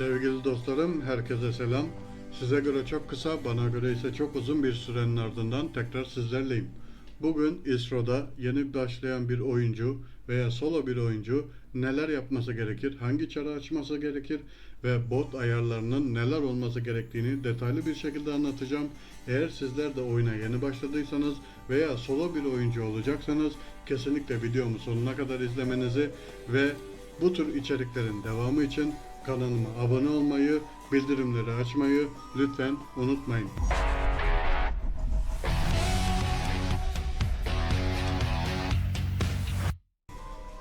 Sevgili dostlarım, herkese selam. Size göre çok kısa, bana göre ise çok uzun bir sürenin ardından tekrar sizlerleyim. Bugün İSRO'da yeni başlayan bir oyuncu veya solo bir oyuncu neler yapması gerekir, hangi çarı açması gerekir ve bot ayarlarının neler olması gerektiğini detaylı bir şekilde anlatacağım. Eğer sizler de oyuna yeni başladıysanız veya solo bir oyuncu olacaksanız kesinlikle videomu sonuna kadar izlemenizi ve bu tür içeriklerin devamı için kanalıma abone olmayı, bildirimleri açmayı lütfen unutmayın.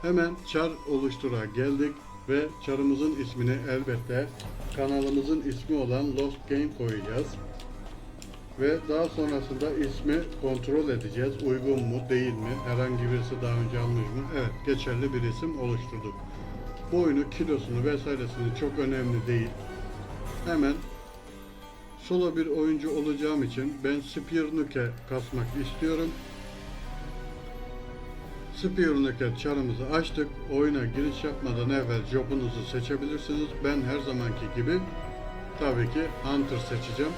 Hemen çar oluştura geldik ve çarımızın ismini elbette kanalımızın ismi olan Lost Game koyacağız. Ve daha sonrasında ismi kontrol edeceğiz. Uygun mu, değil mi? Herhangi birisi daha önce almış mı? Evet, geçerli bir isim oluşturduk. Boyunu, kilosunu vesairesini çok önemli değil. Hemen solo bir oyuncu olacağım için ben Spear Nuke kasmak istiyorum. Spear Nuke çarımızı açtık. Oyuna giriş yapmadan evvel jobunuzu seçebilirsiniz. Ben her zamanki gibi tabii ki Hunter seçeceğim.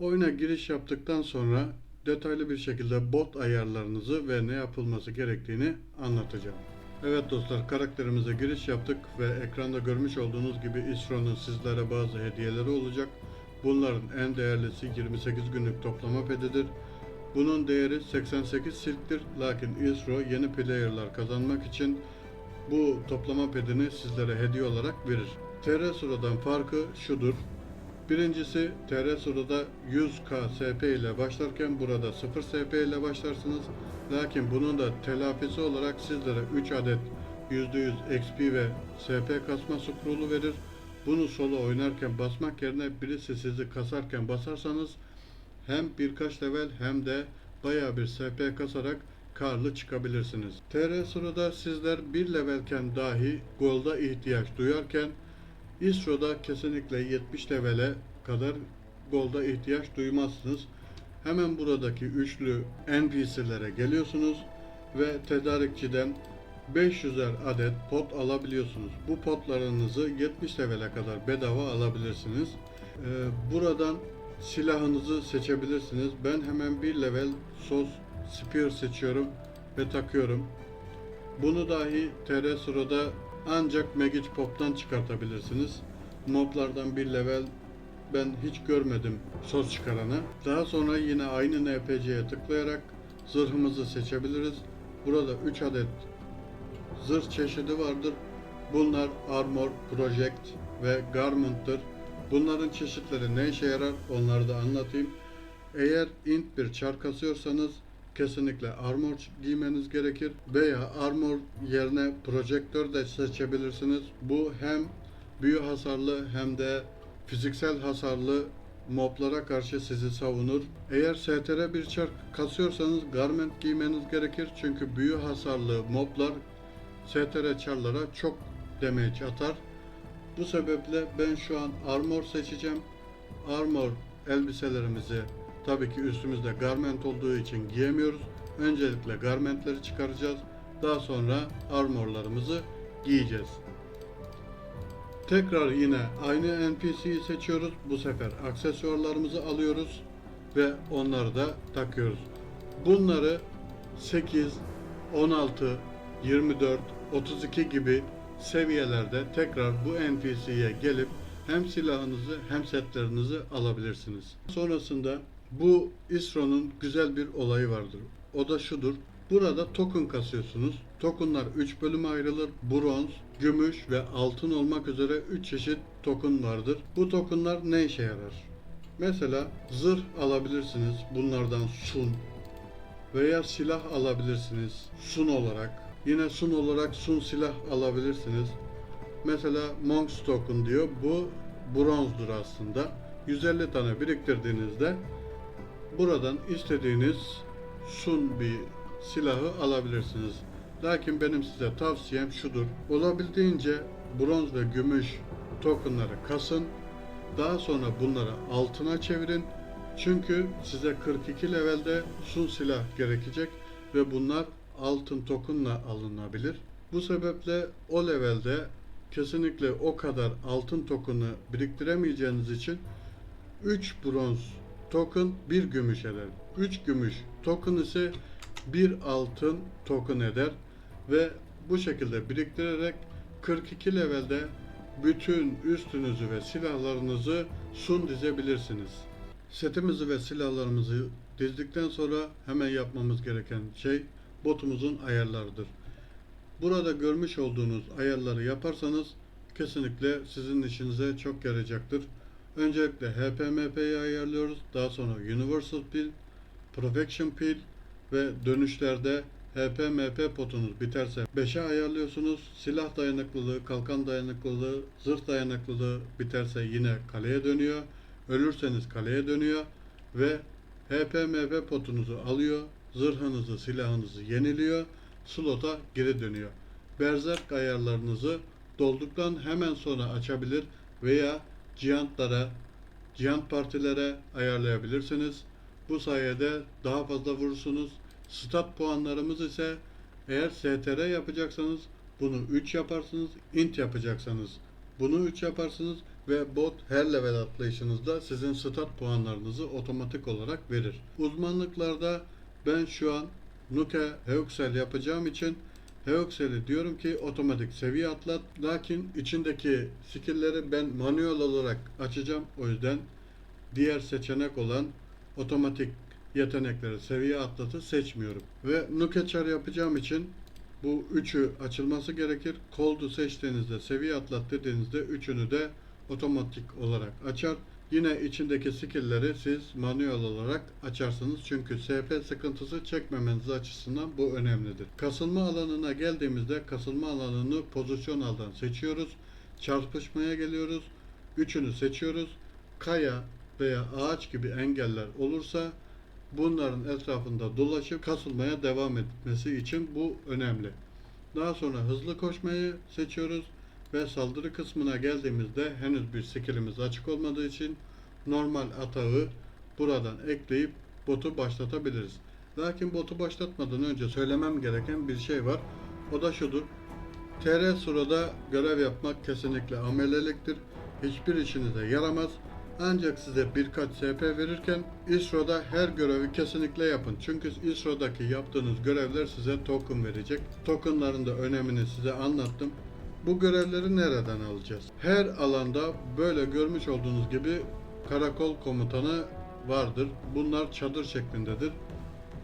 Oyuna giriş yaptıktan sonra detaylı bir şekilde bot ayarlarınızı ve ne yapılması gerektiğini anlatacağım. Evet dostlar karakterimize giriş yaptık ve ekranda görmüş olduğunuz gibi İSRO'nun sizlere bazı hediyeleri olacak. Bunların en değerlisi 28 günlük toplama pedidir. Bunun değeri 88 silktir lakin İSRO yeni player'lar kazanmak için bu toplama pedini sizlere hediye olarak verir. TR Suro'dan farkı şudur. Birincisi TR Suro'da 100k SP ile başlarken burada 0 SP ile başlarsınız. Lakin bunun da telafisi olarak sizlere 3 adet %100 XP ve SP kasma scroll'u verir. Bunu solo oynarken basmak yerine birisi sizi kasarken basarsanız hem birkaç level hem de baya bir SP kasarak karlı çıkabilirsiniz. TR sırada sizler bir levelken dahi golda ihtiyaç duyarken İSRO'da kesinlikle 70 levele kadar golda ihtiyaç duymazsınız. Hemen buradaki üçlü NPC'lere geliyorsunuz ve tedarikçiden 500'er adet pot alabiliyorsunuz. Bu potlarınızı 70 levele kadar bedava alabilirsiniz. Ee, buradan silahınızı seçebilirsiniz. Ben hemen bir level sos spear seçiyorum ve takıyorum. Bunu dahi TR Suro'da ancak Magic Pop'tan çıkartabilirsiniz. Moblardan bir level ben hiç görmedim sos çıkaranı. Daha sonra yine aynı NPC'ye tıklayarak zırhımızı seçebiliriz. Burada 3 adet zırh çeşidi vardır. Bunlar Armor, Project ve Garment'tır. Bunların çeşitleri ne işe yarar onları da anlatayım. Eğer int bir çar kasıyorsanız kesinlikle armor giymeniz gerekir veya armor yerine projektör de seçebilirsiniz. Bu hem büyü hasarlı hem de fiziksel hasarlı moblara karşı sizi savunur. Eğer STR bir çar kasıyorsanız garment giymeniz gerekir çünkü büyü hasarlı moblar STR çarlara çok damage atar. Bu sebeple ben şu an armor seçeceğim. Armor elbiselerimizi tabii ki üstümüzde garment olduğu için giyemiyoruz. Öncelikle garmentleri çıkaracağız. Daha sonra armorlarımızı giyeceğiz. Tekrar yine aynı NPC'yi seçiyoruz. Bu sefer aksesuarlarımızı alıyoruz ve onları da takıyoruz. Bunları 8, 16, 24, 32 gibi seviyelerde tekrar bu NPC'ye gelip hem silahınızı hem setlerinizi alabilirsiniz. Sonrasında bu ISRO'nun güzel bir olayı vardır. O da şudur. Burada token kasıyorsunuz. Tokenlar 3 bölüme ayrılır. Bronz, gümüş ve altın olmak üzere 3 çeşit token vardır. Bu tokenlar ne işe yarar? Mesela zırh alabilirsiniz. Bunlardan sun veya silah alabilirsiniz sun olarak. Yine sun olarak sun silah alabilirsiniz. Mesela Monk's Token diyor. Bu bronzdur aslında. 150 tane biriktirdiğinizde buradan istediğiniz sun bir silahı alabilirsiniz. Lakin benim size tavsiyem şudur. Olabildiğince bronz ve gümüş tokenları kasın. Daha sonra bunları altına çevirin. Çünkü size 42 levelde sun silah gerekecek ve bunlar altın tokenla alınabilir. Bu sebeple o levelde kesinlikle o kadar altın token'ı biriktiremeyeceğiniz için 3 bronz token 1 gümüş eder. 3 gümüş token ise 1 altın token eder ve bu şekilde biriktirerek 42 levelde bütün üstünüzü ve silahlarınızı sun dizebilirsiniz. Setimizi ve silahlarımızı dizdikten sonra hemen yapmamız gereken şey botumuzun ayarlarıdır. Burada görmüş olduğunuz ayarları yaparsanız kesinlikle sizin işinize çok yarayacaktır. Öncelikle HPMP'yi ayarlıyoruz. Daha sonra Universal Pil, Perfection Pil ve dönüşlerde HPMP potunuz biterse 5'e ayarlıyorsunuz. Silah dayanıklılığı, kalkan dayanıklılığı, zırh dayanıklılığı biterse yine kaleye dönüyor. Ölürseniz kaleye dönüyor ve HPMP potunuzu alıyor. Zırhınızı, silahınızı yeniliyor. Slota geri dönüyor. Berzerk ayarlarınızı dolduktan hemen sonra açabilir veya cihantlara, cihant partilere ayarlayabilirsiniz. Bu sayede daha fazla vurursunuz. Stat puanlarımız ise eğer STR yapacaksanız bunu 3 yaparsınız. int yapacaksanız bunu 3 yaparsınız ve bot her level atlayışınızda sizin stat puanlarınızı otomatik olarak verir. Uzmanlıklarda ben şu an Nuke Heuxel yapacağım için Heuxel'i diyorum ki otomatik seviye atlat. Lakin içindeki skill'leri ben manuel olarak açacağım. O yüzden diğer seçenek olan otomatik yetenekleri seviye atlatı seçmiyorum. Ve Nuke yapacağım için bu üçü açılması gerekir. Cold'u seçtiğinizde seviye atlat dediğinizde üçünü de otomatik olarak açar. Yine içindeki skill'leri siz manuel olarak açarsınız. Çünkü SP sıkıntısı çekmemeniz açısından bu önemlidir. Kasılma alanına geldiğimizde kasılma alanını pozisyon aldan seçiyoruz. Çarpışmaya geliyoruz. Üçünü seçiyoruz. Kaya veya ağaç gibi engeller olursa bunların etrafında dolaşıp kasılmaya devam etmesi için bu önemli. Daha sonra hızlı koşmayı seçiyoruz ve saldırı kısmına geldiğimizde henüz bir skillimiz açık olmadığı için normal atağı buradan ekleyip botu başlatabiliriz. Lakin botu başlatmadan önce söylemem gereken bir şey var. O da şudur. TR sırada görev yapmak kesinlikle ameleliktir. Hiçbir işinize yaramaz. Ancak size birkaç SP verirken İSRO'da her görevi kesinlikle yapın. Çünkü İSRO'daki yaptığınız görevler size token verecek. Tokenların da önemini size anlattım. Bu görevleri nereden alacağız? Her alanda böyle görmüş olduğunuz gibi karakol komutanı vardır. Bunlar çadır şeklindedir.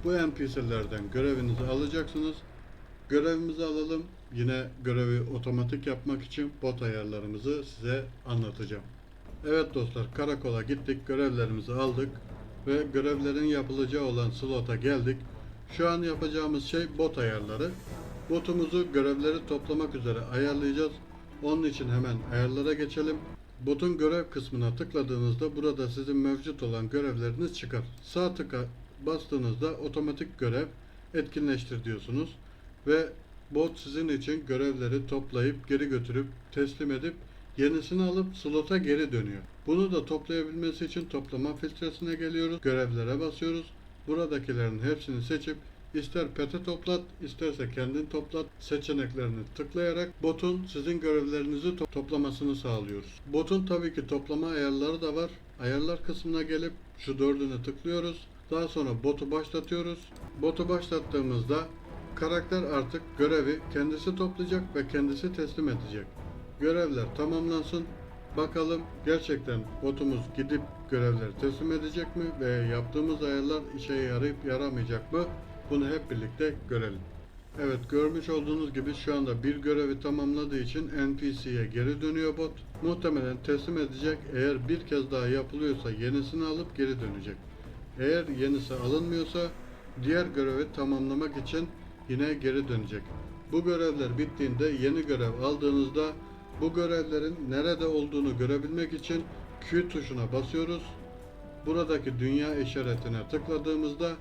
Bu NPC'lerden görevinizi alacaksınız. Görevimizi alalım. Yine görevi otomatik yapmak için bot ayarlarımızı size anlatacağım. Evet dostlar karakola gittik görevlerimizi aldık ve görevlerin yapılacağı olan slota geldik. Şu an yapacağımız şey bot ayarları. Botumuzu görevleri toplamak üzere ayarlayacağız. Onun için hemen ayarlara geçelim. Botun görev kısmına tıkladığınızda burada sizin mevcut olan görevleriniz çıkar. Sağ tıka bastığınızda otomatik görev etkinleştir diyorsunuz ve bot sizin için görevleri toplayıp geri götürüp teslim edip yenisini alıp slota geri dönüyor. Bunu da toplayabilmesi için toplama filtresine geliyoruz. Görevlere basıyoruz. Buradakilerin hepsini seçip ister pete toplat, isterse kendin toplat seçeneklerini tıklayarak botun sizin görevlerinizi to- toplamasını sağlıyoruz. Botun tabii ki toplama ayarları da var. Ayarlar kısmına gelip şu dördünü tıklıyoruz. Daha sonra botu başlatıyoruz. Botu başlattığımızda karakter artık görevi kendisi toplayacak ve kendisi teslim edecek. Görevler tamamlansın. Bakalım gerçekten botumuz gidip görevleri teslim edecek mi ve yaptığımız ayarlar işe yarayıp yaramayacak mı? Bunu hep birlikte görelim. Evet görmüş olduğunuz gibi şu anda bir görevi tamamladığı için NPC'ye geri dönüyor bot. Muhtemelen teslim edecek. Eğer bir kez daha yapılıyorsa yenisini alıp geri dönecek. Eğer yenisi alınmıyorsa diğer görevi tamamlamak için yine geri dönecek. Bu görevler bittiğinde yeni görev aldığınızda bu görevlerin nerede olduğunu görebilmek için Q tuşuna basıyoruz. Buradaki dünya işaretine tıkladığımızda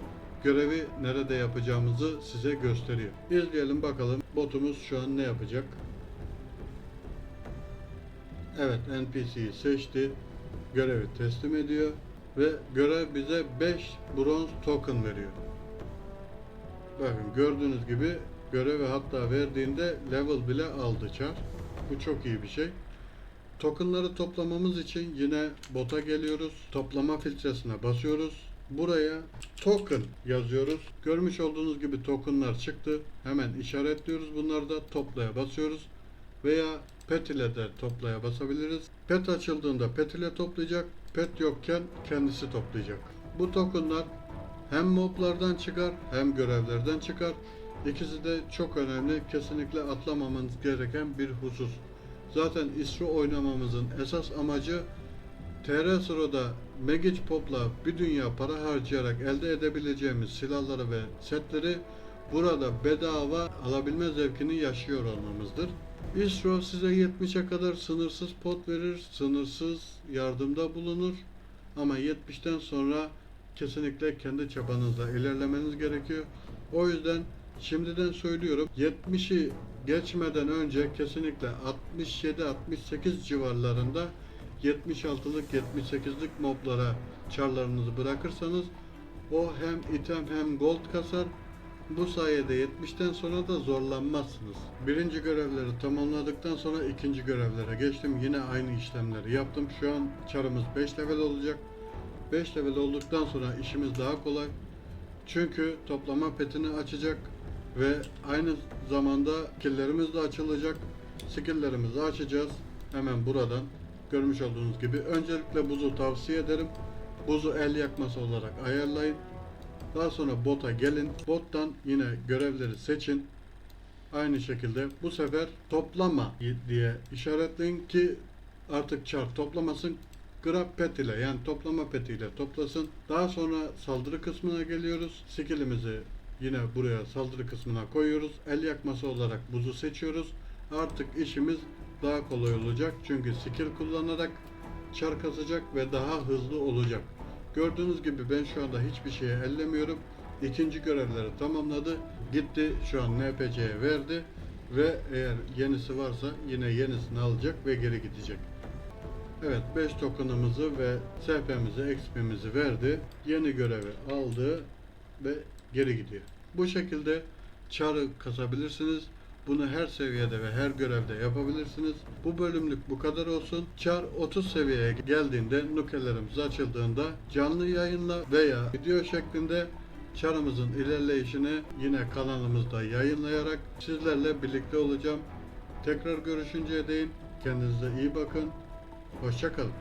görevi nerede yapacağımızı size gösteriyor. İzleyelim bakalım botumuz şu an ne yapacak. Evet NPC'yi seçti. Görevi teslim ediyor ve görev bize 5 bronz token veriyor. Bakın gördüğünüz gibi görevi hatta verdiğinde level bile aldı çar. Bu çok iyi bir şey. Tokenları toplamamız için yine bota geliyoruz. Toplama filtresine basıyoruz. Buraya token yazıyoruz. Görmüş olduğunuz gibi tokenlar çıktı. Hemen işaretliyoruz. Bunları da toplaya basıyoruz. Veya pet ile de toplaya basabiliriz. Pet açıldığında pet ile toplayacak. Pet yokken kendisi toplayacak. Bu tokenlar hem moblardan çıkar hem görevlerden çıkar. İkisi de çok önemli. Kesinlikle atlamamamız gereken bir husus. Zaten ISRO oynamamızın esas amacı TR Sırada Magic Pop'la bir dünya para harcayarak elde edebileceğimiz silahları ve setleri burada bedava alabilme zevkini yaşıyor olmamızdır. ISRO size 70'e kadar sınırsız pot verir, sınırsız yardımda bulunur. Ama 70'ten sonra kesinlikle kendi çabanızla ilerlemeniz gerekiyor. O yüzden şimdiden söylüyorum 70'i geçmeden önce kesinlikle 67-68 civarlarında 76'lık 78'lik moblara çarlarınızı bırakırsanız o hem item hem gold kasar. Bu sayede 70'ten sonra da zorlanmazsınız. Birinci görevleri tamamladıktan sonra ikinci görevlere geçtim. Yine aynı işlemleri yaptım. Şu an çarımız 5 level olacak. 5 level olduktan sonra işimiz daha kolay. Çünkü toplama petini açacak ve aynı zamanda skilllerimiz de açılacak. Skilllerimizi açacağız. Hemen buradan görmüş olduğunuz gibi. Öncelikle buzu tavsiye ederim. Buzu el yakması olarak ayarlayın. Daha sonra bota gelin. Bottan yine görevleri seçin. Aynı şekilde bu sefer toplama diye işaretleyin ki artık çar toplamasın. Grab pet ile yani toplama peti ile toplasın. Daha sonra saldırı kısmına geliyoruz. Skillimizi yine buraya saldırı kısmına koyuyoruz. El yakması olarak buzu seçiyoruz. Artık işimiz daha kolay olacak. Çünkü skill kullanarak çar kasacak ve daha hızlı olacak. Gördüğünüz gibi ben şu anda hiçbir şeye ellemiyorum. İkinci görevleri tamamladı. Gitti şu an NPC'ye verdi ve eğer yenisi varsa yine yenisini alacak ve geri gidecek. Evet 5 tokenımızı ve SP'mizi, XP'mizi verdi. Yeni görevi aldı ve geri gidiyor. Bu şekilde çarı kasabilirsiniz. Bunu her seviyede ve her görevde yapabilirsiniz. Bu bölümlük bu kadar olsun. Çar 30 seviyeye geldiğinde nukelerimiz açıldığında canlı yayınla veya video şeklinde çarımızın ilerleyişini yine kanalımızda yayınlayarak sizlerle birlikte olacağım. Tekrar görüşünceye değin kendinize iyi bakın. Hoşçakalın.